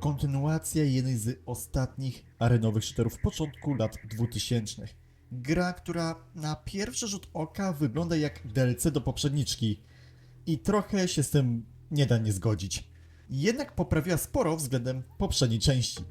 kontynuacja jednej z ostatnich arenowych shooterów początku lat 2000. Gra, która na pierwszy rzut oka wygląda jak DLC do poprzedniczki i trochę się z tym nie da nie zgodzić. Jednak poprawiła sporo względem poprzedniej części.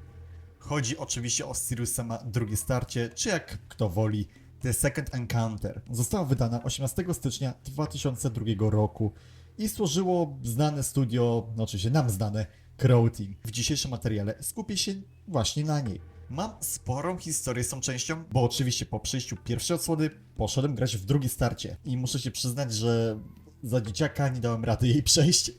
Chodzi oczywiście o Sirius sama drugie starcie, czy jak kto woli, The Second Encounter. Została wydana 18 stycznia 2002 roku i służyło znane studio, no oczywiście nam znane, Crow Team. W dzisiejszym materiale skupię się właśnie na niej. Mam sporą historię z tą częścią, bo oczywiście po przejściu pierwszej odsłony poszedłem grać w drugie starcie i muszę się przyznać, że za dzieciaka nie dałem rady jej przejść,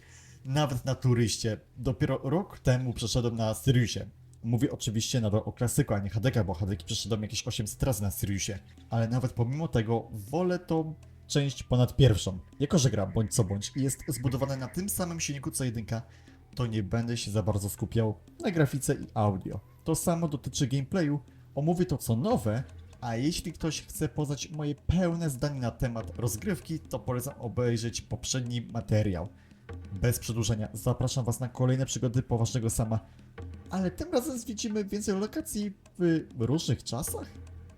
nawet na turyście. Dopiero rok temu przeszedłem na Siriusie. Mówię oczywiście nadal o klasyku, a nie HDK, bo HDK przeszedłem jakieś 800 razy na Siriusie. Ale nawet pomimo tego wolę tą część ponad pierwszą. Jako, że gra bądź co bądź jest zbudowana na tym samym silniku co jedynka, to nie będę się za bardzo skupiał na grafice i audio. To samo dotyczy gameplayu, omówię to co nowe, a jeśli ktoś chce poznać moje pełne zdanie na temat rozgrywki, to polecam obejrzeć poprzedni materiał. Bez przedłużenia, zapraszam Was na kolejne przygody poważnego sama, ale tym razem zwiedzimy więcej lokacji w różnych czasach.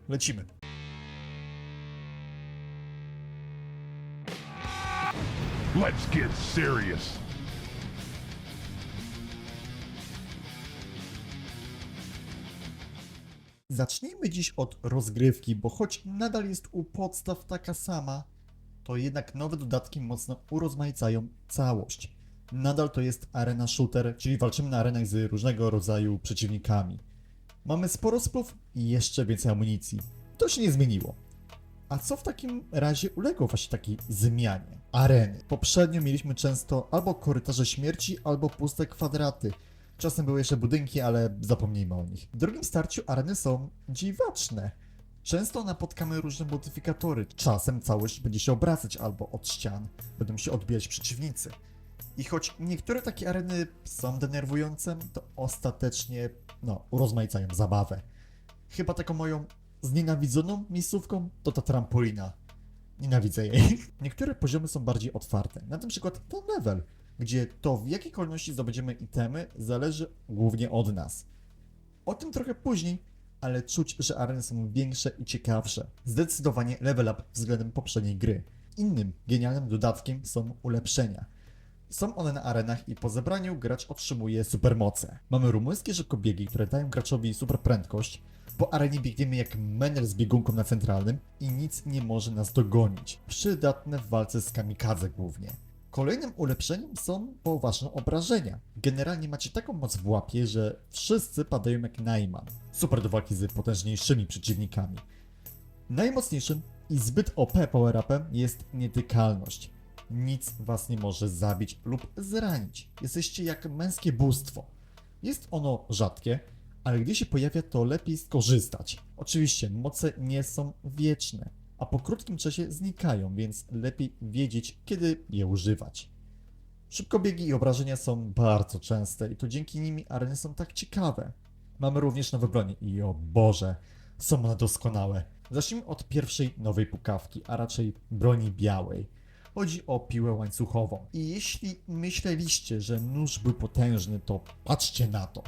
Lecimy. Let's get serious. Zacznijmy dziś od rozgrywki, bo choć nadal jest u podstaw taka sama, to jednak nowe dodatki mocno urozmaicają całość. Nadal to jest arena shooter, czyli walczymy na arenach z różnego rodzaju przeciwnikami. Mamy sporo splów i jeszcze więcej amunicji. To się nie zmieniło. A co w takim razie uległo właśnie takiej zmianie? Areny. Poprzednio mieliśmy często albo korytarze śmierci, albo puste kwadraty. Czasem były jeszcze budynki, ale zapomnijmy o nich. W drugim starciu areny są dziwaczne. Często napotkamy różne modyfikatory. Czasem całość będzie się obracać albo od ścian będą się odbijać przeciwnicy. I choć niektóre takie areny są denerwujące, to ostatecznie, no, urozmaicają zabawę. Chyba taką moją znienawidzoną miejscówką to ta trampolina. Nienawidzę jej. Niektóre poziomy są bardziej otwarte. Na ten przykład ten level, gdzie to w jakiej kolejności zdobędziemy itemy zależy głównie od nas. O tym trochę później, ale czuć, że areny są większe i ciekawsze. Zdecydowanie level up względem poprzedniej gry. Innym genialnym dodatkiem są ulepszenia. Są one na arenach i po zebraniu gracz otrzymuje supermoce. Mamy rumuńskie szybkobiegi, które dają graczowi super prędkość. Po arenie biegniemy jak menel z biegunką na centralnym i nic nie może nas dogonić. Przydatne w walce z kamikadze głównie. Kolejnym ulepszeniem są poważne obrażenia. Generalnie macie taką moc w łapie, że wszyscy padają jak Najman. Super do walki z potężniejszymi przeciwnikami. Najmocniejszym i zbyt OP power-upem jest nietykalność. Nic was nie może zabić lub zranić. Jesteście jak męskie bóstwo. Jest ono rzadkie, ale gdy się pojawia, to lepiej skorzystać. Oczywiście, moce nie są wieczne, a po krótkim czasie znikają, więc lepiej wiedzieć, kiedy je używać. Szybkobiegi i obrażenia są bardzo częste i to dzięki nimi areny są tak ciekawe. Mamy również nowe bronie i o Boże, są one doskonałe. Zacznijmy od pierwszej nowej pukawki, a raczej broni białej. Chodzi o piłę łańcuchową. I jeśli myśleliście, że nóż był potężny, to patrzcie na to.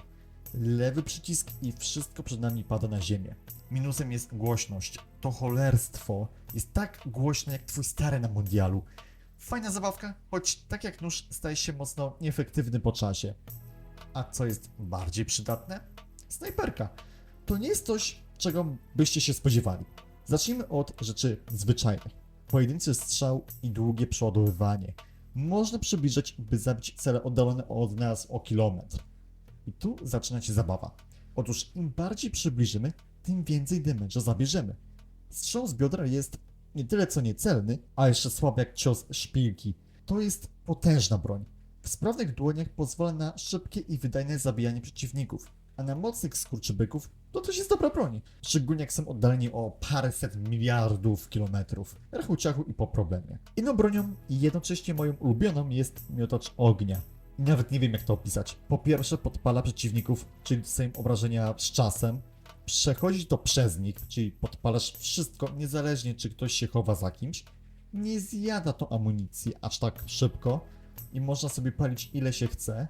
Lewy przycisk i wszystko przed nami pada na ziemię. Minusem jest głośność. To cholerstwo jest tak głośne jak twój stary na mundialu. Fajna zabawka, choć tak jak nóż staje się mocno nieefektywny po czasie. A co jest bardziej przydatne? Snajperka. To nie jest coś, czego byście się spodziewali. Zacznijmy od rzeczy zwyczajnych. Pojedynczy strzał i długie przeładowywanie. Można przybliżać, by zabić cele oddalone od nas o kilometr. I tu zaczyna się zabawa. Otóż im bardziej przybliżymy, tym więcej damage'a zabierzemy. Strzał z biodra jest nie tyle co niecelny, a jeszcze słaby jak cios szpilki. To jest potężna broń. W sprawnych dłoniach pozwala na szybkie i wydajne zabijanie przeciwników, a na mocnych skurczybyków to też jest dobra broń. Szczególnie jak są oddaleni o paręset miliardów kilometrów. Rachu ciachu i po problemie. Inną bronią i jednocześnie moją ulubioną jest miotacz ognia. Nawet nie wiem jak to opisać. Po pierwsze podpala przeciwników, czyli dostają obrażenia z czasem. Przechodzi to przez nich, czyli podpalasz wszystko, niezależnie czy ktoś się chowa za kimś. Nie zjada to amunicji aż tak szybko i można sobie palić ile się chce.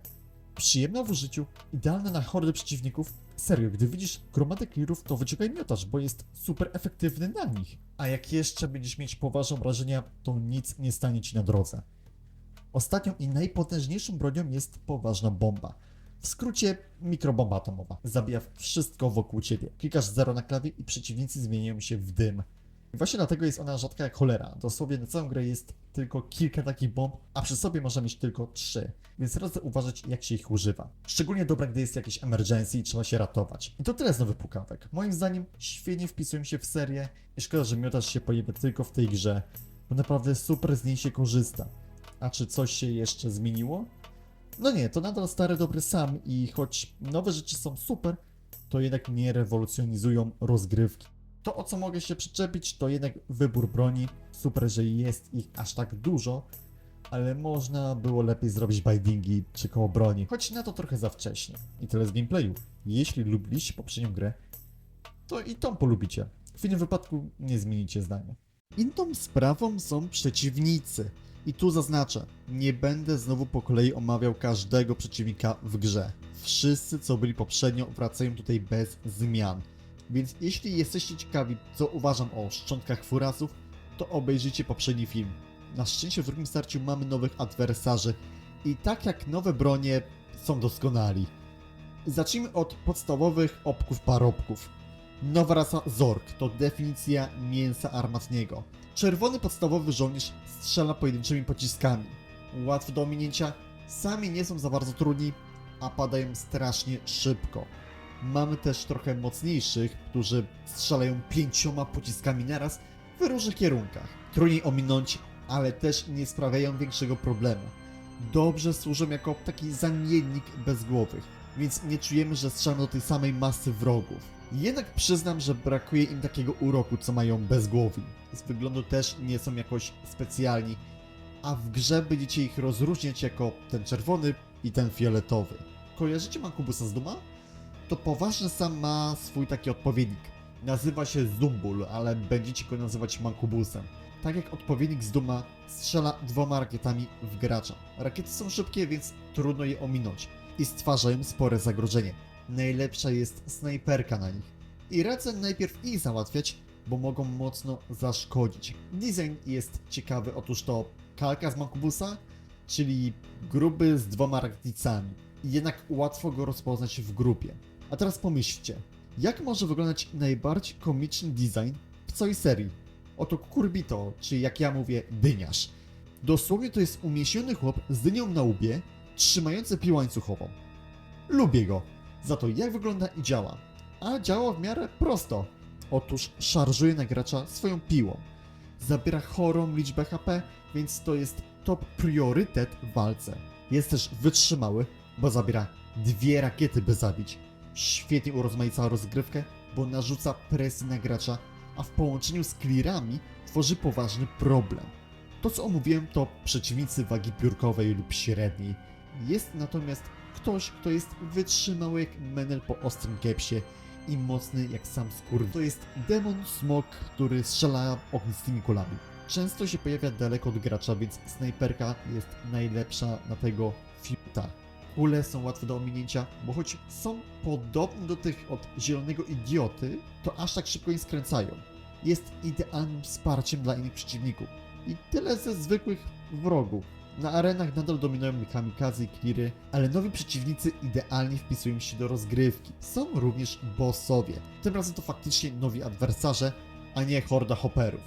Przyjemna w użyciu, idealna na hordy przeciwników. Serio, gdy widzisz gromadę clearów, to wyciągaj miotacz, bo jest super efektywny na nich. A jak jeszcze będziesz mieć poważne wrażenia, to nic nie stanie ci na drodze. Ostatnią i najpotężniejszą bronią jest poważna bomba. W skrócie mikrobomba atomowa. Zabija wszystko wokół ciebie. Klikasz 0 na klawie i przeciwnicy zmieniają się w dym. I właśnie dlatego jest ona rzadka jak cholera. Dosłownie na całą grę jest tylko kilka takich bomb, a przy sobie można mieć tylko trzy. Więc radzę uważać jak się ich używa. Szczególnie dobra, gdy jest jakieś emergency i trzeba się ratować. I to tyle z nowych pukawek. Moim zdaniem świetnie wpisują się w serię i szkoda, że miotacz się pojawia tylko w tej grze, bo naprawdę super z niej się korzysta. A czy coś się jeszcze zmieniło? No nie, to nadal stary dobry sam i choć nowe rzeczy są super, to jednak nie rewolucjonizują rozgrywki. To o co mogę się przyczepić to jednak wybór broni. Super, że jest ich aż tak dużo, ale można było lepiej zrobić bindingi czy koło broni, choć na to trochę za wcześnie. I tyle z gameplayu. Jeśli lubiliście poprzednią grę, to i tą polubicie. W innym wypadku nie zmienicie zdania. Inną sprawą są przeciwnicy. I tu zaznaczę, nie będę znowu po kolei omawiał każdego przeciwnika w grze. Wszyscy, co byli poprzednio, wracają tutaj bez zmian. Więc jeśli jesteście ciekawi, co uważam o szczątkach furasów, to obejrzyjcie poprzedni film. Na szczęście w drugim starciu mamy nowych adwersarzy i tak jak nowe bronie są doskonali. Zacznijmy od podstawowych opków parobków. Nowa rasa Zork to definicja mięsa armatniego. Czerwony podstawowy żołnierz strzela pojedynczymi pociskami. Łatwy do ominięcia, sami nie są za bardzo trudni, a padają strasznie szybko. Mamy też trochę mocniejszych, którzy strzelają pięcioma pociskami naraz w różnych kierunkach. Trudniej ominąć, ale też nie sprawiają większego problemu. Dobrze służą jako taki zamiennik bezgłowych, więc nie czujemy, że strzelamy do tej samej masy wrogów. Jednak przyznam, że brakuje im takiego uroku, co mają bezgłowi. Z wyglądu też nie są jakoś specjalni, a w grze będziecie ich rozróżniać jako ten czerwony i ten fioletowy. Kojarzycie Mankubusa z Duma? To poważny sam ma swój taki odpowiednik. Nazywa się Zumbul, ale będziecie go nazywać Mankubusem. Tak jak odpowiednik z Duma strzela dwoma rakietami w gracza. Rakiety są szybkie, więc trudno je ominąć i stwarzają spore zagrożenie. Najlepsza jest snajperka na nich. I radzę najpierw ich załatwiać, bo mogą mocno zaszkodzić. Design jest ciekawy, otóż to kalka z Mankubusa, czyli gruby z dwoma rakietnicami. Jednak łatwo go rozpoznać w grupie. A teraz pomyślcie, jak może wyglądać najbardziej komiczny design w całej serii? Oto Kurbito, czy jak ja mówię, dyniarz. Dosłownie to jest umieśniony chłop z dynią na łbie, trzymający piłę łańcuchową. Lubię go. Za to jak wygląda i działa. A działa w miarę prosto. Otóż szarżuje na gracza swoją piłą. Zabiera chorą liczbę HP, więc to jest top priorytet w walce. Jest też wytrzymały, bo zabiera dwie rakiety by zabić. Świetnie urozmaica rozgrywkę, bo narzuca presję na gracza, a w połączeniu z clearami tworzy poważny problem. To co omówiłem to przeciwnicy wagi piórkowej lub średniej. Jest natomiast ktoś, kto jest wytrzymały jak menel po ostrym kepsie i mocny jak sam skór. To jest demon smok, który strzela ognistymi kulami. Często się pojawia daleko od gracza, więc snajperka jest najlepsza na tego fiuta. Kule są łatwe do ominięcia, bo choć są podobne do tych od zielonego idioty, to aż tak szybko nie skręcają. Jest idealnym wsparciem dla innych przeciwników. I tyle ze zwykłych wrogów. Na arenach nadal dominują kamikaze i cleary, ale nowi przeciwnicy idealnie wpisują się do rozgrywki. Są również bossowie. Tym razem to faktycznie nowi adwersarze, a nie horda hopperów.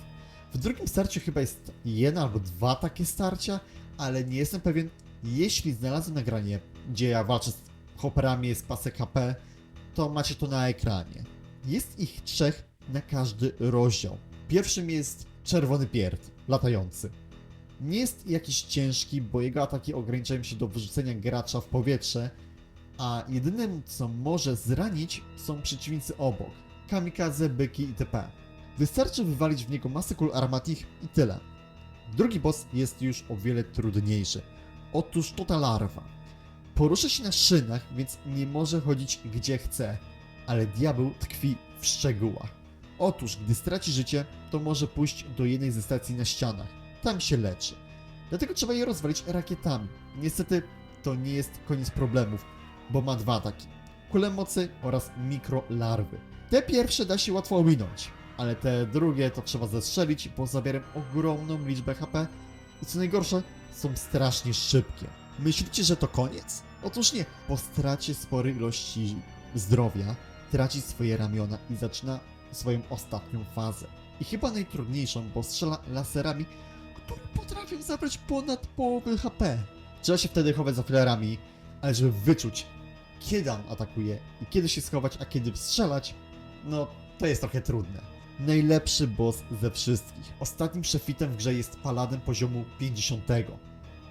W drugim starciu chyba jest jedna albo dwa takie starcia, ale nie jestem pewien. Jeśli znalazłem nagranie, gdzie ja walczę z hopperami, jest pasek HP, to macie to na ekranie. Jest ich trzech na każdy rozdział. Pierwszym jest czerwony pierd, latający. Nie jest jakiś ciężki, bo jego ataki ograniczają się do wyrzucenia gracza w powietrze, a jedynym co może zranić są przeciwnicy obok. Kamikaze, byki itp. Wystarczy wywalić w niego masę kul armatich i tyle. Drugi boss jest już o wiele trudniejszy. Otóż to ta larwa. Porusza się na szynach, więc nie może chodzić gdzie chce, ale diabeł tkwi w szczegółach. Otóż, gdy straci życie, to może pójść do jednej ze stacji na ścianach. Tam się leczy. Dlatego trzeba je rozwalić rakietami. Niestety, to nie jest koniec problemów, bo ma dwa ataki. Kule mocy oraz mikrolarwy. Te pierwsze da się łatwo ominąć, ale te drugie to trzeba zestrzelić, bo zabierają ogromną liczbę HP i co najgorsze, są strasznie szybkie. Myślicie, że to koniec? Otóż nie. Po stracie sporej ilości zdrowia traci swoje ramiona i zaczyna swoją ostatnią fazę. I chyba najtrudniejszą, bo strzela laserami, które potrafią zabrać ponad połowę HP. Trzeba się wtedy chować za filarami, ale żeby wyczuć, kiedy on atakuje i kiedy się schować, a kiedy strzelać, no to jest trochę trudne. Najlepszy boss ze wszystkich. Ostatnim szefitem w grze jest paladyn poziomu 50.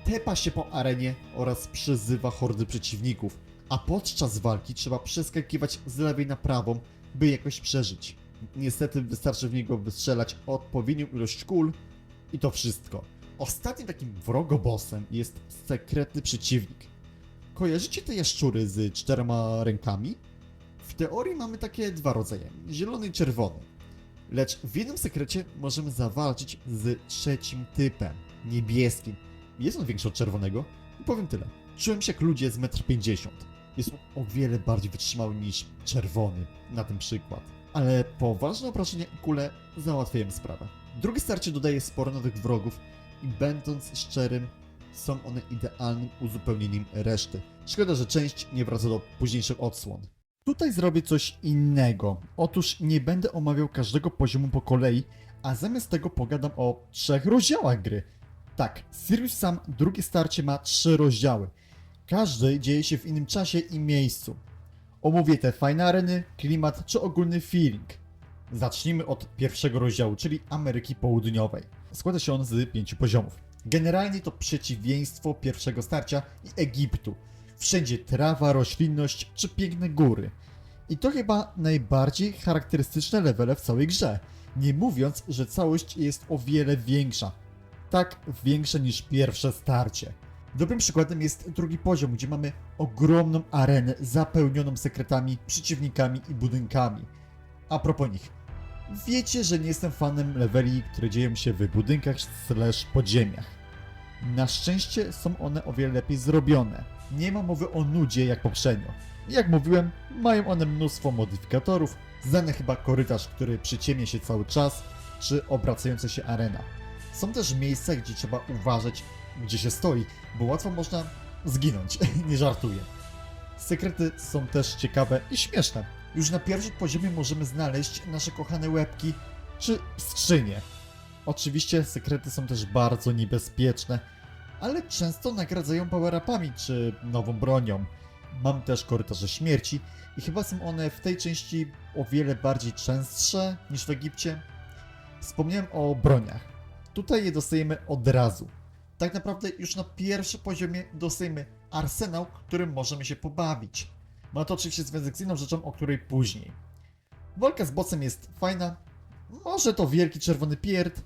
Tepa się po arenie oraz przyzywa hordy przeciwników, a podczas walki trzeba przeskakiwać z lewej na prawą, by jakoś przeżyć. Niestety wystarczy w niego wystrzelać odpowiednią ilość kul i to wszystko. Ostatnim takim wrogobossem jest sekretny przeciwnik. Kojarzycie te jaszczury z czterema rękami? W teorii mamy takie dwa rodzaje, zielony i czerwony. Lecz w jednym sekrecie możemy zawalczyć z trzecim typem, niebieskim. Jest on większy od czerwonego i powiem tyle. Czułem się jak ludzie z 1,50 m. Jest on o wiele bardziej wytrzymały niż czerwony, na ten przykład. Ale poważne obrażenia i kule załatwiają sprawę. Drugie starcie dodaje sporo nowych wrogów i będąc szczerym, są one idealnym uzupełnieniem reszty. Szkoda, że część nie wraca do późniejszych odsłon. Tutaj zrobię coś innego. Otóż nie będę omawiał każdego poziomu po kolei, a zamiast tego pogadam o trzech rozdziałach gry. Tak, Sirius sam drugie starcie ma trzy rozdziały. Każdy dzieje się w innym czasie i miejscu. Omówię te fajne areny, klimat czy ogólny feeling. Zacznijmy od pierwszego rozdziału, czyli Ameryki Południowej. Składa się on z pięciu poziomów. Generalnie to przeciwieństwo pierwszego starcia i Egiptu. Wszędzie trawa, roślinność czy piękne góry. I to chyba najbardziej charakterystyczne levele w całej grze. Nie mówiąc, że całość jest o wiele większa. Tak większe niż pierwsze starcie. Dobrym przykładem jest drugi poziom, gdzie mamy ogromną arenę zapełnioną sekretami, przeciwnikami i budynkami. A propos nich. Wiecie, że nie jestem fanem leveli, które dzieją się w budynkach slash podziemiach. Na szczęście są one o wiele lepiej zrobione. Nie ma mowy o nudzie jak poprzednio. Jak mówiłem, mają one mnóstwo modyfikatorów, znany chyba korytarz, który przyciemnia się cały czas, czy obracająca się arena. Są też miejsca, gdzie trzeba uważać, gdzie się stoi, bo łatwo można zginąć, nie żartuję. Sekrety są też ciekawe i śmieszne. Już na pierwszym poziomie możemy znaleźć nasze kochane łebki czy skrzynie. Oczywiście sekrety są też bardzo niebezpieczne, ale często nagradzają power-upami czy nową bronią. Mam też korytarze śmierci i chyba są one w tej części o wiele bardziej częstsze niż w Egipcie. Wspomniałem o broniach. Tutaj je dostajemy od razu. Tak naprawdę już na pierwszym poziomie dostajemy arsenał, którym możemy się pobawić. Ma to oczywiście związek z inną rzeczą, o której później. Walka z bossem jest fajna. Może to wielki czerwony pierd,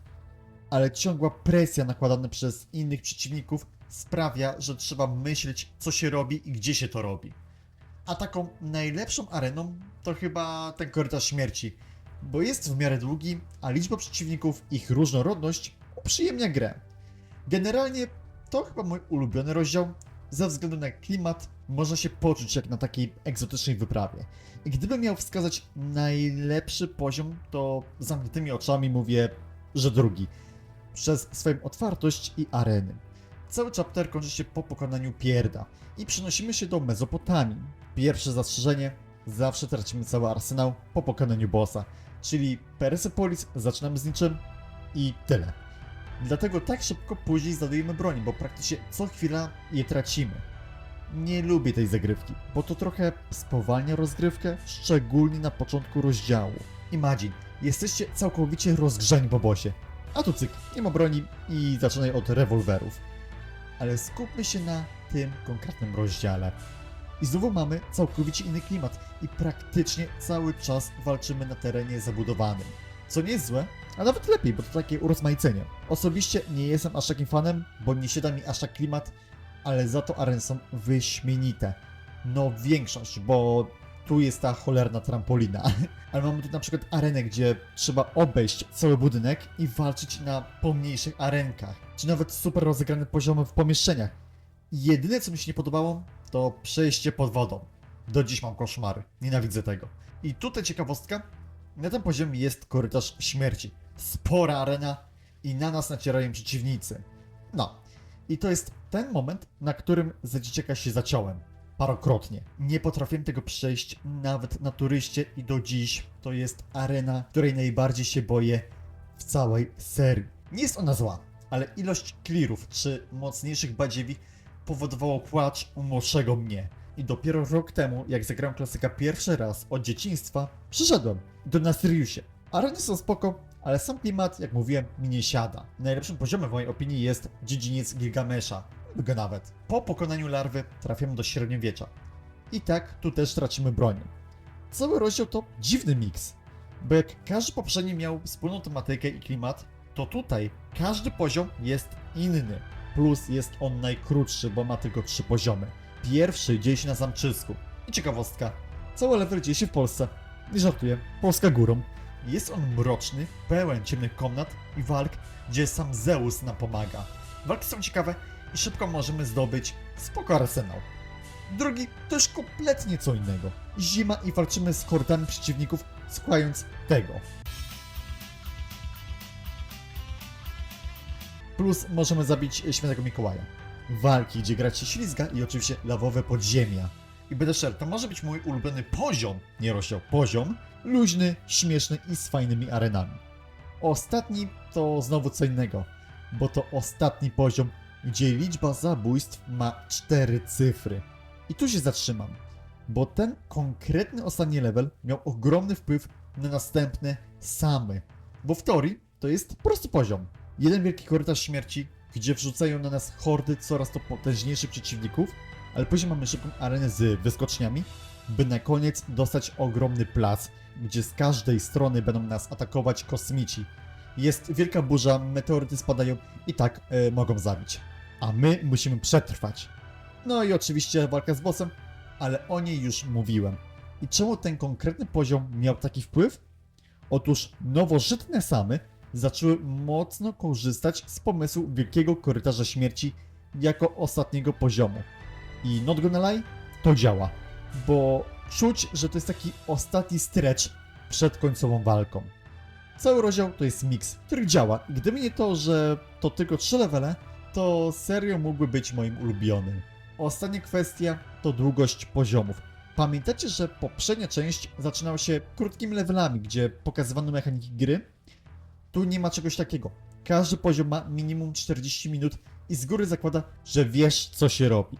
ale ciągła presja nakładana przez innych przeciwników sprawia, że trzeba myśleć, co się robi i gdzie się to robi. A taką najlepszą areną to chyba ten korytarz śmierci, bo jest w miarę długi, a liczba przeciwników, ich różnorodność uprzyjemnia grę. Generalnie to chyba mój ulubiony rozdział. Ze względu na klimat można się poczuć jak na takiej egzotycznej wyprawie. I gdybym miał wskazać najlepszy poziom, to zamkniętymi oczami mówię, że drugi. Przez swoją otwartość i areny. Cały chapter kończy się po pokonaniu pierda i przenosimy się do Mezopotamii. Pierwsze zastrzeżenie, zawsze tracimy cały arsenał po pokonaniu bossa, czyli Persepolis zaczynamy z niczym i tyle. Dlatego tak szybko później zadajemy broń, bo praktycznie co chwila je tracimy. Nie lubię tej zagrywki, bo to trochę spowalnia rozgrywkę, szczególnie na początku rozdziału. Imagine, jesteście całkowicie rozgrzani po bosie. A tu cyk, nie ma broni i zaczynaj od rewolwerów. Ale skupmy się na tym konkretnym rozdziale. I znowu mamy całkowicie inny klimat i praktycznie cały czas walczymy na terenie zabudowanym. Co nie jest złe, a nawet lepiej, bo to takie urozmaicenie. Osobiście nie jestem aż takim fanem, bo nie siada mi aż tak klimat, ale za to areny są wyśmienite. No większość, bo tu jest ta cholerna trampolina. Ale mamy tu na przykład arenę, gdzie trzeba obejść cały budynek i walczyć na pomniejszych arenkach. Czy nawet super rozegrane poziomy w pomieszczeniach. Jedyne co mi się nie podobało, to przejście pod wodą. Do dziś mam koszmary, nienawidzę tego. I tutaj ciekawostka, na tym poziomie jest korytarz śmierci. Spora arena i na nas nacierają przeciwnicy. No, i to jest ten moment, na którym za dzieciaka się zaciąłem. Parokrotnie. Nie potrafiłem tego przejść nawet na turyście i do dziś to jest arena, której najbardziej się boję w całej serii. Nie jest ona zła, ale ilość clearów czy mocniejszych badziewi powodowało płacz u młodszego mnie. I dopiero rok temu, jak zagrałem klasyka pierwszy raz od dzieciństwa, przyszedłem do Nasiriusie. Areny są spoko, ale sam klimat, jak mówiłem, mi nie siada. Najlepszym poziomem w mojej opinii jest dziedziniec Gilgamesha. Go nawet. Po pokonaniu larwy trafiamy do średniowiecza. I tak tu też tracimy bronię. Cały rozdział to dziwny miks, bo jak każdy poprzedni miał wspólną tematykę i klimat, to tutaj każdy poziom jest inny. Plus jest on najkrótszy, bo ma tylko trzy poziomy. Pierwszy dzieje się na zamczysku. I ciekawostka, cały level dzieje się w Polsce. Nie żartuję, Polska górą. Jest on mroczny, pełen ciemnych komnat i walk, gdzie sam Zeus nam pomaga. Walki są ciekawe i szybko możemy zdobyć spoko arsenał. Drugi to już kompletnie co innego. Zima i walczymy z hordami przeciwników, słuchając tego. Plus możemy zabić świętego Mikołaja. Walki, gdzie grać się ślizga i oczywiście lawowe podziemia. I szczery, to może być mój ulubiony poziom, nie rozdział, poziom, luźny, śmieszny i z fajnymi arenami. Ostatni to znowu co innego, bo to ostatni poziom, gdzie liczba zabójstw ma cztery cyfry. I tu się zatrzymam, bo ten konkretny ostatni level miał ogromny wpływ na następne same. Bo w teorii to jest prosty poziom. Jeden wielki korytarz śmierci, gdzie wrzucają na nas hordy coraz to potężniejszych przeciwników, ale później mamy szybką arenę z wyskoczniami, by na koniec dostać ogromny plac, gdzie z każdej strony będą nas atakować kosmici. Jest wielka burza, meteoryty spadają i tak e, mogą zabić. A my musimy przetrwać. No i oczywiście walka z bossem, ale o niej już mówiłem. I czemu ten konkretny poziom miał taki wpływ? Otóż nowożytne samy zaczęły mocno korzystać z pomysłu wielkiego korytarza śmierci jako ostatniego poziomu. I not gonna lie, to działa, bo czuć, że to jest taki ostatni stretch przed końcową walką. Cały rozdział to jest miks, który działa. Gdyby nie to, że to tylko 3 levele, to serio mógłby być moim ulubionym. Ostatnia kwestia to długość poziomów. Pamiętacie, że poprzednia część zaczynała się krótkimi levelami, gdzie pokazywano mechaniki gry? Tu nie ma czegoś takiego. Każdy poziom ma minimum 40 minut i z góry zakłada, że wiesz co się robi.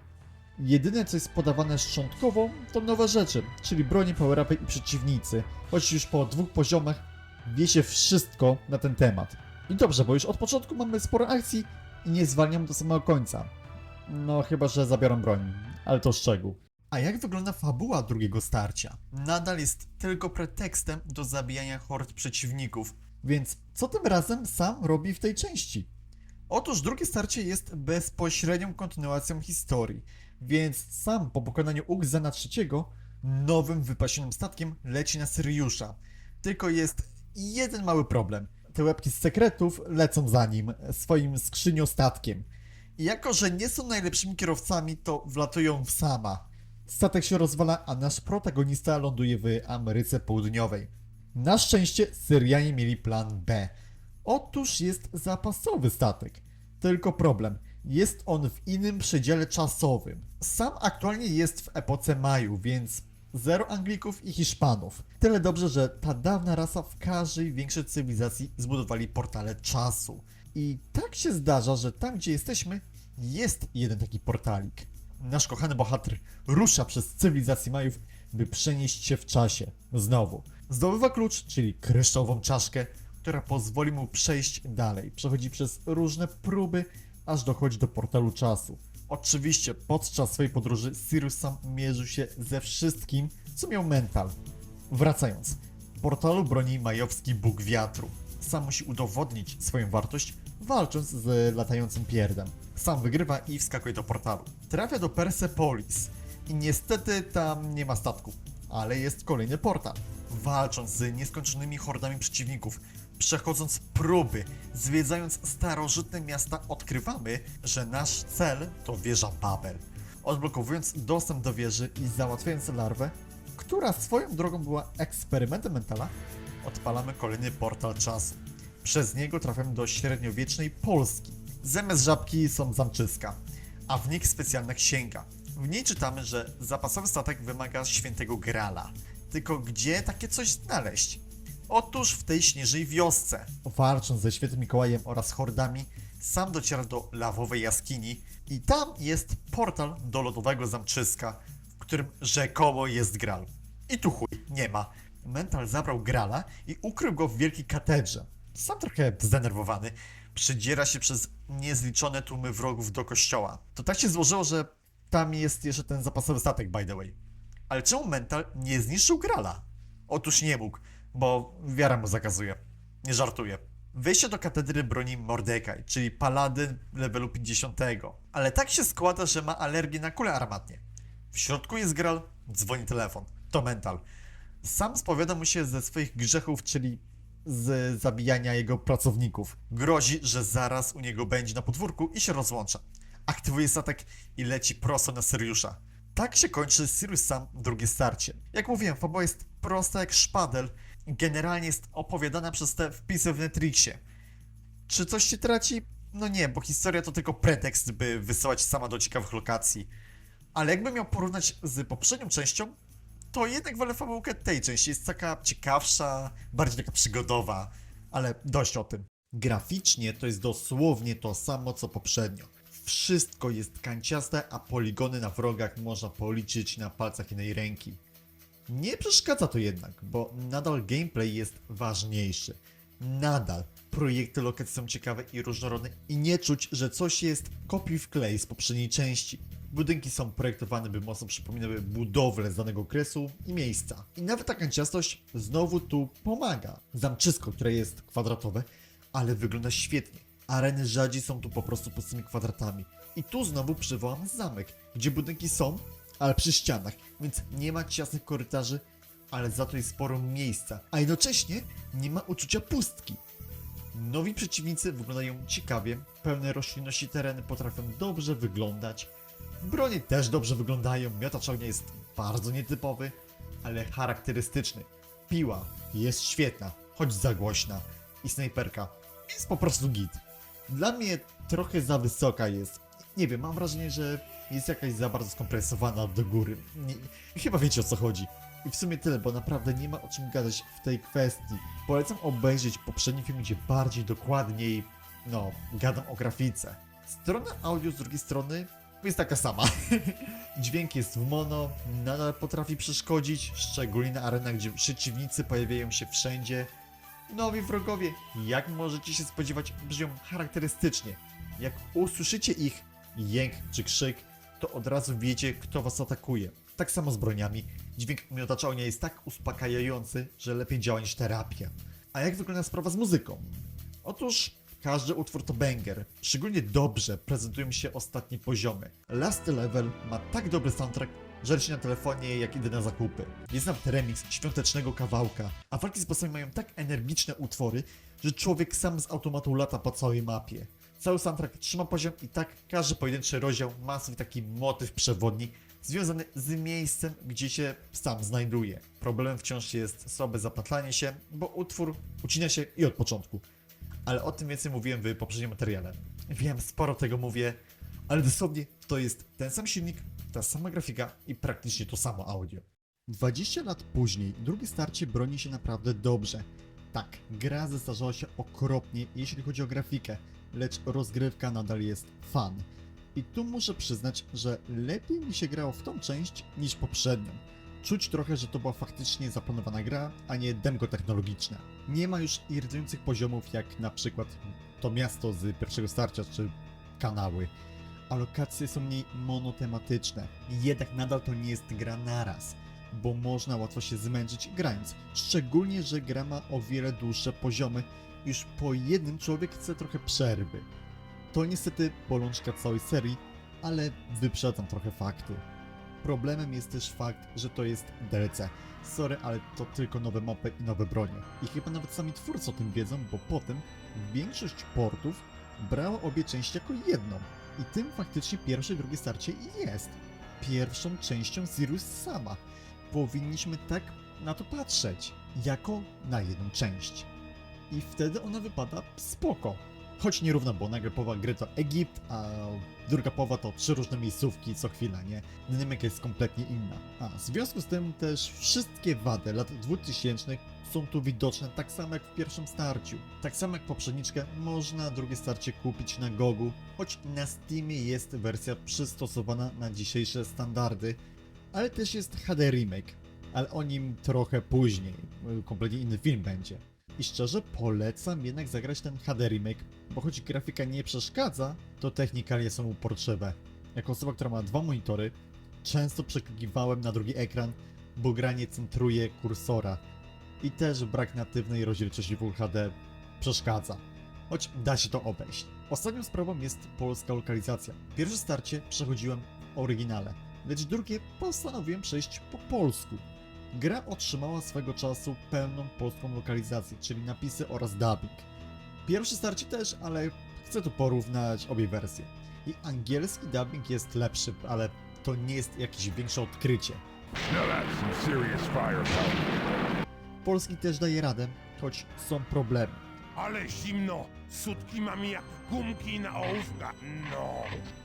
Jedyne co jest podawane szczątkowo to nowe rzeczy, czyli bronie, power-upy i przeciwnicy. Choć już po dwóch poziomach wiecie wszystko na ten temat. I dobrze, bo już od początku mamy sporo akcji i nie zwalniam do samego końca. No chyba, że zabiorą broń, ale to szczegół. A jak wygląda fabuła drugiego starcia? Nadal jest tylko pretekstem do zabijania hord przeciwników. Więc co tym razem sam robi w tej części? Otóż drugie starcie jest bezpośrednią kontynuacją historii, więc sam po pokonaniu Ugzena III nowym wypasionym statkiem leci na Syriusza. Tylko jest jeden mały problem. Te łebki z sekretów lecą za nim, swoim skrzyniostatkiem. I jako, że nie są najlepszymi kierowcami, to wlatują w sama. Statek się rozwala, a nasz protagonista ląduje w Ameryce Południowej. Na szczęście Syrianie mieli plan B. Otóż jest zapasowy statek. Tylko problem. Jest on w innym przedziale czasowym. Sam aktualnie jest w epoce Maju, więc zero Anglików i Hiszpanów. Tyle dobrze, że ta dawna rasa w każdej większej cywilizacji zbudowali portale czasu. I tak się zdarza, że tam gdzie jesteśmy jest jeden taki portalik. Nasz kochany bohater rusza przez cywilizację Majów, by przenieść się w czasie. Znowu. Zdobywa klucz, czyli kryształową czaszkę, która pozwoli mu przejść dalej. Przechodzi przez różne próby, aż dochodzi do portalu czasu. Oczywiście podczas swojej podróży Sirius sam mierzył się ze wszystkim, co miał mental. Wracając. Portalu broni majowski Bóg Wiatru. Sam musi udowodnić swoją wartość, walcząc z latającym pierdem. Sam wygrywa i wskakuje do portalu. Trafia do Persepolis i niestety tam nie ma statku, ale jest kolejny portal. walcząc z nieskończonymi hordami przeciwników, przechodząc próby, zwiedzając starożytne miasta, odkrywamy, że nasz cel to wieża Babel. Odblokowując dostęp do wieży i załatwiając larwę, która swoją drogą była eksperymentem mentala, odpalamy kolejny portal czasu. Przez niego trafiamy do średniowiecznej Polski. Zamiast żabki są zamczyska, a w nich specjalna księga. W niej czytamy, że zapasowy statek wymaga świętego Grala. Tylko gdzie takie coś znaleźć? Otóż w tej śnieżnej wiosce. Walcząc ze świętym Mikołajem oraz hordami, sam dociera do lawowej jaskini i tam jest portal do lodowego zamczyska, w którym rzekomo jest Gral. I tu chuj, nie ma. Mental zabrał Grala i ukrył go w wielkiej katedrze. Sam trochę zdenerwowany, przedziera się przez niezliczone tłumy wrogów do kościoła. To tak się złożyło, że tam jest jeszcze ten zapasowy statek, by the way. Ale czemu Mental nie zniszczył Grala? Otóż nie mógł, bo wiara mu zakazuje. Nie żartuję. Wejście do katedry broni Mordekaj, czyli paladyn levelu 50. Ale tak się składa, że ma alergię na kule armatnie. W środku jest Gral, dzwoni telefon. To Mental. Sam spowiada mu się ze swoich grzechów, czyli z zabijania jego pracowników. Grozi, że zaraz u niego będzie na podwórku i się rozłącza. Aktywuje statek i leci prosto na Syriusza. Tak się kończy Sirius Sam drugie starcie. Jak mówiłem, fabuła jest prosta jak szpadel generalnie jest opowiadana przez te wpisy w Netrixie. Czy coś się traci? No nie, bo historia to tylko pretekst, by wysyłać sama do ciekawych lokacji. Ale jakbym miał porównać z poprzednią częścią, to jednak wolę fabułkę tej części. Jest taka ciekawsza, bardziej taka przygodowa, ale dość o tym. Graficznie to jest dosłownie to samo co poprzednio. Wszystko jest kanciaste, a poligony na wrogach można policzyć na palcach jednej ręki. Nie przeszkadza to jednak, bo nadal gameplay jest ważniejszy. Nadal projekty lokacji są ciekawe i różnorodne i nie czuć, że coś jest kopiuj w klej z poprzedniej części. Budynki są projektowane, by mocno przypominały budowle z danego okresu i miejsca. I nawet ta kanciastość znowu tu pomaga. Zamczysko, które jest kwadratowe, ale wygląda świetnie. Areny rzadziej są tu po prostu pustymi kwadratami. I tu znowu przywołam zamek, gdzie budynki są, ale przy ścianach, więc nie ma ciasnych korytarzy, ale za to jest sporo miejsca, a jednocześnie nie ma uczucia pustki. Nowi przeciwnicy wyglądają ciekawie, pełne roślinności tereny potrafią dobrze wyglądać. Bronie też dobrze wyglądają, miotacz ognia jest bardzo nietypowy, ale charakterystyczny. Piła jest świetna, choć za głośna. I snajperka jest po prostu git. Dla mnie trochę za wysoka jest. Nie wiem, mam wrażenie, że jest jakaś za bardzo skompresowana do góry. Nie, chyba wiecie o co chodzi. I w sumie tyle, bo naprawdę nie ma o czym gadać w tej kwestii. Polecam obejrzeć poprzedni film, gdzie bardziej dokładniej, no, gadam o grafice. Strona audio z drugiej strony jest taka sama. Dźwięk jest w mono, nadal potrafi przeszkodzić, szczególnie na arenach, gdzie przeciwnicy pojawiają się wszędzie. Nowi wrogowie, jak możecie się spodziewać, brzmią charakterystycznie. Jak usłyszycie ich jęk czy krzyk, to od razu wiecie, kto was atakuje. Tak samo z broniami. Dźwięk miotacza ognia jest tak uspokajający, że lepiej działa niż terapia. A jak wygląda sprawa z muzyką? Otóż każdy utwór to banger. Szczególnie dobrze prezentują się ostatnie poziomy. Last Level ma tak dobry soundtrack, że leci na telefonie jak idę na zakupy. Jest nawet remix świątecznego kawałka, a walki z bossami mają tak energiczne utwory, że człowiek sam z automatu lata po całej mapie. Cały soundtrack trzyma poziom i tak każdy pojedynczy rozdział ma swój taki motyw przewodni związany z miejscem, gdzie się sam znajduje. Problemem wciąż jest słabe zapatlanie się, bo utwór ucina się i od początku. Ale o tym więcej mówiłem w poprzednim materiale. Wiem, sporo tego mówię, ale dosłownie to jest ten sam silnik, ta sama grafika i praktycznie to samo audio. 20 lat później drugie starcie broni się naprawdę dobrze. Tak, gra zestarzała się okropnie, jeśli chodzi o grafikę, lecz rozgrywka nadal jest fan. I tu muszę przyznać, że lepiej mi się grało w tą część niż poprzednią. Czuć trochę, że to była faktycznie zaplanowana gra, a nie demko technologiczne. Nie ma już irytujących poziomów jak na przykład to miasto z pierwszego starcia czy kanały. A lokacje są mniej monotematyczne. Jednak nadal to nie jest gra naraz, bo można łatwo się zmęczyć grając. Szczególnie, że gra ma o wiele dłuższe poziomy, już po jednym człowiek chce trochę przerwy. To niestety bolączka całej serii, ale wyprzedzam trochę fakty. Problemem jest też fakt, że to jest DLC. Sorry, ale to tylko nowe mapy i nowe bronie. I chyba nawet sami twórcy o tym wiedzą, bo potem większość portów brała obie części jako jedną. I tym faktycznie pierwsze i drugie starcie jest. Pierwszą częścią Sirius sama. Powinniśmy tak na to patrzeć, jako na jedną część. I wtedy ona wypada spoko. Choć nierówna, bo nagle połowa gry to Egipt, a druga połowa to trzy różne miejscówki co chwila, nie? Dynamika jest kompletnie inna. A w związku z tym też wszystkie wady lat 2000 są tu widoczne tak samo jak w pierwszym starciu. Tak samo jak poprzedniczkę można drugie starcie kupić na Gogu, choć na Steamie jest wersja przystosowana na dzisiejsze standardy, ale też jest HD remake, ale o nim trochę później, kompletnie inny film będzie. I szczerze polecam jednak zagrać ten HD remake, bo choć grafika nie przeszkadza, to technikalie są uporczywe. Jako osoba, która ma dwa monitory, często przeklikiwałem na drugi ekran, bo gra nie centruje kursora. I też brak natywnej rozdzielczości Full HD przeszkadza. Choć da się to obejść. Ostatnią sprawą jest polska lokalizacja. Pierwsze starcie przechodziłem w oryginale, lecz drugie postanowiłem przejść po polsku. Gra otrzymała swego czasu pełną polską lokalizację, czyli napisy oraz dubbing. Pierwsze starcie też, ale chcę tu porównać obie wersje. I angielski dubbing jest lepszy, ale to nie jest jakieś większe odkrycie. Polski też daje radę, choć są problemy. Ale zimno! Sutki mamy jak gumki na ołówka. No!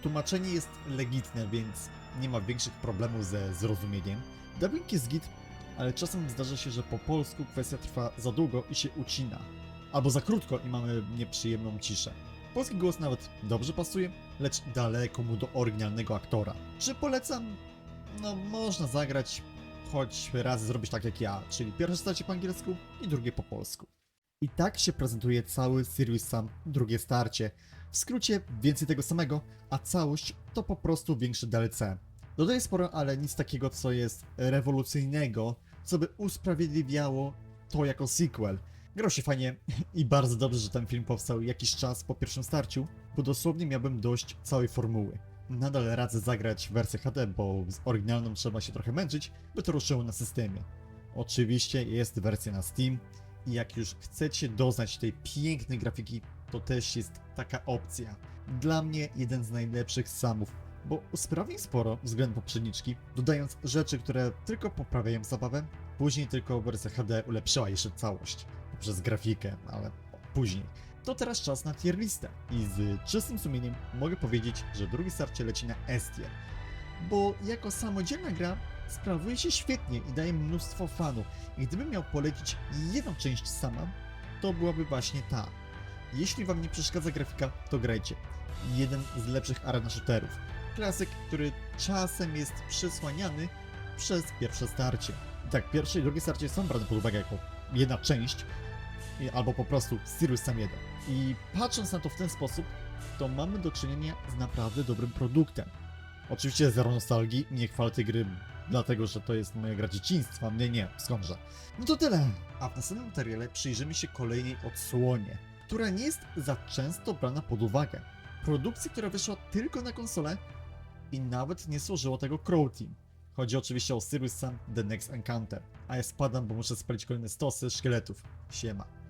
Tłumaczenie jest legitne, więc nie ma większych problemów ze zrozumieniem. Dubbing jest git, ale czasem zdarza się, że po polsku kwestia trwa za długo i się ucina. Albo za krótko i mamy nieprzyjemną ciszę. Polski głos nawet dobrze pasuje, lecz daleko mu do oryginalnego aktora. Czy polecam? No, można zagrać, choć raz zrobić tak jak ja, czyli pierwsze starcie po angielsku i drugie po polsku. I tak się prezentuje cały Sirius Sam drugie starcie. W skrócie więcej tego samego, a całość to po prostu większy DLC. Dodaję sporo, ale nic takiego, co jest rewolucyjnego, co by usprawiedliwiało to jako sequel. Grał się fajnie i bardzo dobrze, że ten film powstał jakiś czas po pierwszym starciu, bo dosłownie miałbym dość całej formuły. Nadal radzę zagrać wersję HD, bo z oryginalną trzeba się trochę męczyć, by to ruszyło na systemie. Oczywiście jest wersja na Steam i jak już chcecie doznać tej pięknej grafiki, to też jest taka opcja. Dla mnie jeden z najlepszych samów, bo usprawni sporo względem poprzedniczki, dodając rzeczy, które tylko poprawiają zabawę. Później tylko wersja HD ulepszyła jeszcze całość poprzez grafikę, ale później. To teraz czas na tier listę i z czystym sumieniem mogę powiedzieć, że drugi starcie leci na S tier, bo jako samodzielna gra sprawuje się świetnie i daje mnóstwo fanu. I gdybym miał polecić jedną część sama, to byłaby właśnie ta. Jeśli wam nie przeszkadza grafika, to grajcie. Jeden z lepszych arena shooterów. Klasyk, który czasem jest przesłaniany przez pierwsze starcie. Tak, pierwsze i drugie starcie są brane pod uwagę jako jedna część, i- albo po prostu Sirius Sam 1. I patrząc na to w ten sposób, to mamy do czynienia z naprawdę dobrym produktem. Oczywiście zero nostalgii, nie chwalę tej gry dlatego, że to jest moja gra dzieciństwa, mnie nie, skądże. No to tyle. A w następnym materiale przyjrzymy się kolejnej odsłonie, która nie jest za często brana pod uwagę. Produkcji, która wyszła tylko na konsolę i nawet nie służyło tego Crow Team. Chodzi oczywiście o Sirius Sam The Next Encounter. A ja spadam, bo muszę spalić kolejne stosy szkieletów. Siema.